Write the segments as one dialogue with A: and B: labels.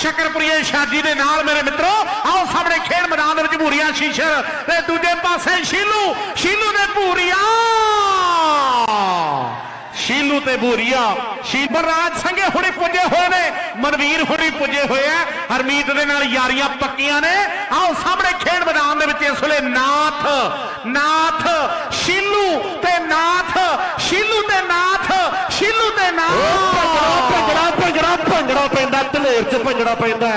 A: ਸ਼ਕਰਪੁਰੀਏ ਸ਼ਾਦੀ ਦੇ ਨਾਲ ਮੇਰੇ ਮਿੱਤਰੋ, ਆਓ ਸਾਹਮਣੇ ਖੇਡ ਮੈਦਾਨ ਦੇ ਵਿੱਚ ਭੂਰੀਆ ਸ਼ੀਸ਼ਰ ਤੇ ਦੂਜੇ ਪਾਸੇ ਸ਼ੀਲੂ ਸ਼ੀਲੂ ਦੇ ਭੂਰੀਆ। ਸ਼ੀਲੂ ਤੇ ਭੂਰੀਆ ਸ਼ੀਬਰਾਜ ਸੰਗੇ ਹੁਣੇ ਪੁੱਜੇ ਹੋਏ ਨੇ, ਮਨਵੀਰ ਹੁਣੇ ਪੁੱਜੇ ਹੋਏ ਆ, ਹਰਮੀਤ ਦੇ ਨਾਲ ਯਾਰੀਆਂ ਪੱਕੀਆਂ ਨੇ। ਆਓ ਸਾਹਮਣੇ ਖੇਡ ਮੈਦਾਨ ਦੇ ਵਿੱਚ ਇਸ ਵੇਲੇ ਨਾਥ ਨਾਥ, ਸ਼ੀਲੂ ਤੇ ਨਾਥ, ਸ਼ੀਲੂ ਤੇ ਨਾਥ, ਸ਼ੀਲੂ ਤੇ ਨਾਥ।
B: ਪੈਂਦਾ 'ਚ ਭੰਗੜਾ ਪੈਂਦਾ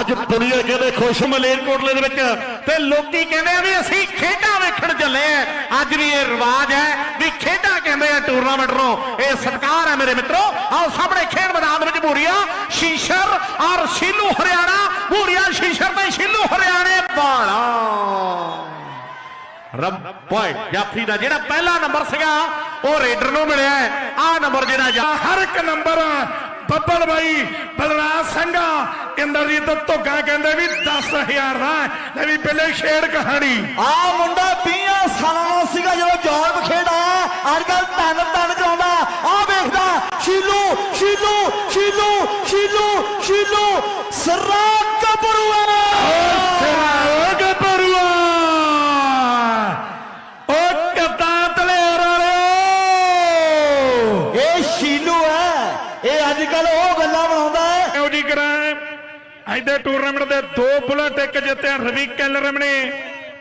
B: ਅੱਜ ਦੁਨੀਆ ਕਹਿੰਦੇ ਖੁਸ਼
A: ਮਲੇਰਕੋਟਲੇ ਦੇ ਵਿੱਚ। ਤੇ ਲੋਕੀ ਕਹਿੰਦੇ ਆ ਵੀ ਅਸੀਂ ਖੇਡਾਂ ਵੇਖਣ ਚੱਲੇ ਆ। ਅੱਜ ਵੀ ਇਹ ਰਿਵਾਜ ਹੈ ਵੀ ਖੇਡਾਂ ਕਹਿੰਦੇ ਆ ਟੂਰਨਾਮੈਂਟ ਨੂੰ। ਇਹ ਸਤਿਕਾਰ ਹੈ ਮੇਰੇ ਮਿੱਤਰੋ। ਆਓ ਸਾਹਮਣੇ ਖੇਡ ਮੈਦਾਨ ਵਿੱਚ ਭੂਰੀਆ, ਸ਼ੀਸ਼ਰ ਔਰ ਸ਼ੀਲੂ ਹਰਿਆਣਾ। ਭੂਰੀਆ, ਸ਼ੀਸ਼ਰ ਤੇ ਸ਼ੀਲੂ ਹਰਿਆਣੇ ਵਾਲਾ। ਰੱਬੋਏ ਜਾਫੀ ਦਾ ਜਿਹੜਾ ਪਹਿਲਾ ਨੰਬਰ ਸੀਗਾ, ਉਹ ਰੇਡਰ ਨੂੰ ਮਿਲਿਆ ਆ ਨੰਬਰ ਜਿਹੜਾ
B: ਹਰ ਇੱਕ ਨੰਬਰ ਬੱਬਲ ਬਾਈ, ਬਲਰਾਜ ਸਿੰਘਾ ਇੰਦਰਜੀਤ ਧੋਗਾ ਕਹਿੰਦੇ ਵੀ 10000 ਦਾ ਲੈ ਵੀ ਪਹਿਲੇ ਛੇੜ ਕਹਾਣੀ।
C: ਆ ਮੁੰਡਾ 20 ਸਾਲਾਂ ਦਾ ਸੀਗਾ ਜਦੋਂ ਜੌਬ ਖੇਡਾ ਅੱਜ ਕੱਲ ਤਨ ਤਨ ਕਰਾਉਂਦਾ ਆ ਵੇਖਦਾ, ਸ਼ੀਲੂ ਸ਼ੀਲੂ ਸ਼ੀਲੂ ਸ਼ੀਲੂ ਸ਼ੀਲੂ ਸਰਾ ਕਬਰੂਆ
B: ਸਿਰਾਗ ਪਰੂਆ ਓ ਕਪਤਾਨ ਤਲੇਰ ਵਾਲਿਓ
C: ਇਹ ਸ਼ੀਲੂ ਹੈ ਇਹ ਅੱਜ ਕੱਲ ਉਹ ਗੱਲਾਂ ਬਣਾਉਂਦਾ ਹੈ।
B: ਜੀ ਕਰਾਂ। ਐਡੇ ਟੂਰਨਾਮੈਂਟ ਦੇ ਦੋ ਬੁਲਟ ਇੱਕ ਜਿੱਤਿਆ ਰਵੀ ਕੈਲਰਮ ਨੇ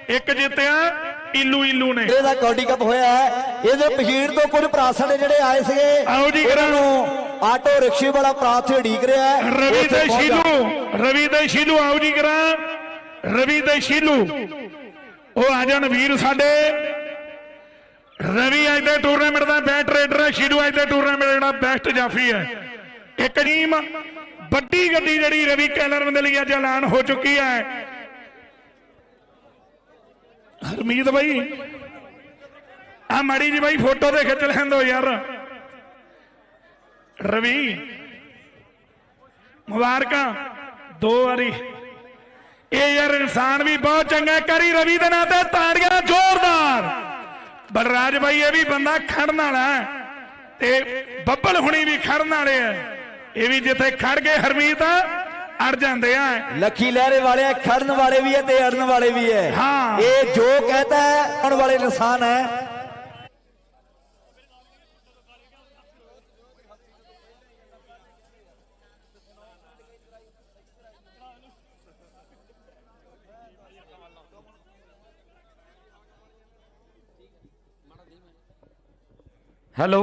B: ਇੱਕ ਜਿੱਤਿਆ ਇਲੂ ਇਲੂ ਨੇ।
C: ਇਹਦਾ ਕੌਡੀ ਕੱਪ ਹੋਇਆ ਹੈ। ਇਹਦੇ ਪਹੀੜ ਤੋਂ ਕੁਝ ਭਰਾ ਸਾਡੇ ਜਿਹੜੇ ਆਏ ਸੀਗੇ
B: ਆਓ ਜੀ ਕਰਾਂ।
C: ਨੂੰ ਆਟੋ ਰਿਕਸ਼ੇ ਵਾਲਾ ਇੱਥੇ ਉਡੀਕ ਰਿਹਾ ਹੈ।
B: ਰਵੀ
C: ਪਹੁੰਚ
B: ਸ਼ੀਲੂ ਰਵੀ ਤੇ ਸ਼ੀਲੂ ਆਓ ਜੀ ਕਰਾਂ। ਰਵੀ ਤੇ ਸ਼ੀਲੂ। ਉਹ ਆ ਜਾਣ ਵੀਰ ਸਾਡੇ। ਰਵੀ ਅੱਜ ਦੇ ਟੂਰਨਾਮੈਂਟ ਦਾ ਬੈਟ ਰੇਡਰ ਹੈ ਸ਼ੀਲੂ ਅੱਜ ਦੇ ਟੂਰਨਾਮੈਂਟ ਜਿਹੜਾ ਬੈਸਟ ਜਾਫੀ ਹੈ। ਇੱਕ ਵੱਡੀ ਗੱਡੀ ਜਿਹੜੀ ਰਵੀ ਕੈਲਰ ਦੇ ਲਈ ਅੱਜ ਐਲਾਨ ਹੋ ਚੁੱਕੀ ਹੈ। ਹਰਮੀਤ ਬਾਈ ਆ ਮਾੜੀ ਜੀ ਬਾਈ ਫੋਟੋ ਤੇ ਖਿੱਚ ਲੈਣ ਦਿਓ ਯਾਰ। ਰਵੀ, ਮੁਬਾਰਕਾਂ, ਦੋ ਵਾਰੀ। ਇਹ ਯਾਰ ਇਨਸਾਨ ਵੀ ਬਹੁਤ ਚੰਗਾ ਕਰੀ ਰਵੀ ਦੇ ਨਾਂ ਤੇ ਤਾੜੀਆਂ ਜ਼ੋਰਦਾਰ। ਬਲਰਾਜ ਬਾਈ ਇਹ ਵੀ ਬੰਦਾ ਖੜਨ ਵਾਲਾ ਤੇ ਬੱਬਲ ਹੁਣੀ ਵੀ ਖੜਨ ਵਾਲੇ ਆ ਇਹ ਵੀ ਜਿੱਥੇ ਖੜ ਗਏ ਹਰਮੀਤ ਅੜ ਜਾਂਦੇ ਆ।
C: ਲੱਖੀ ਲਹਿਰੇ ਵਾਲੇ ਆ, ਖੜਨ ਵਾਲੇ ਵੀ ਹੈ ਤੇ ਅੜਨ ਵਾਲੇ ਵੀ ਹੈ।
B: ਹਾਂ।
C: ਇਹ ਜੋ ਕਹਤਾ ਹੈ ਅੜਨ ਵਾਲੇ ਇਨਸਾਨ ਹੈ।
A: ਹੈਲੋ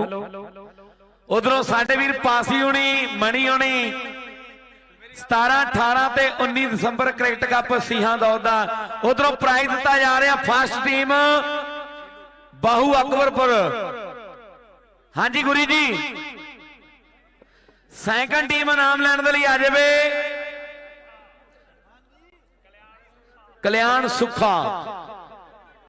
A: ਉਧਰੋਂ ਸਾਡੇ ਵੀਰ ਪਾਸੀ ਹੋਣੀ, ਮਣੀ ਹੋਣੀ। 17 18 ਤੇ 19 ਦਸੰਬਰ ਕ੍ਰਿਕਟ ਕੱਪ ਸੀਹਾਂ ਦੌਰ ਦਾ ਉਧਰੋਂ ਪ੍ਰਾਈਜ਼ ਦਿੱਤਾ ਜਾ ਰਿਹਾ ਫਸਟ ਟੀਮ ਬਾਹੂ ਅਕਬਰਪੁਰ। ਹਾਂਜੀ ਗੁਰੀ ਜੀ। ਸੈਕੰਡ ਟੀਮ ਨਾਮ ਲੈਣ ਦੇ ਲਈ ਆ ਜਾਵੇ। ਕਲਿਆਣ ਸੁੱਖਾ।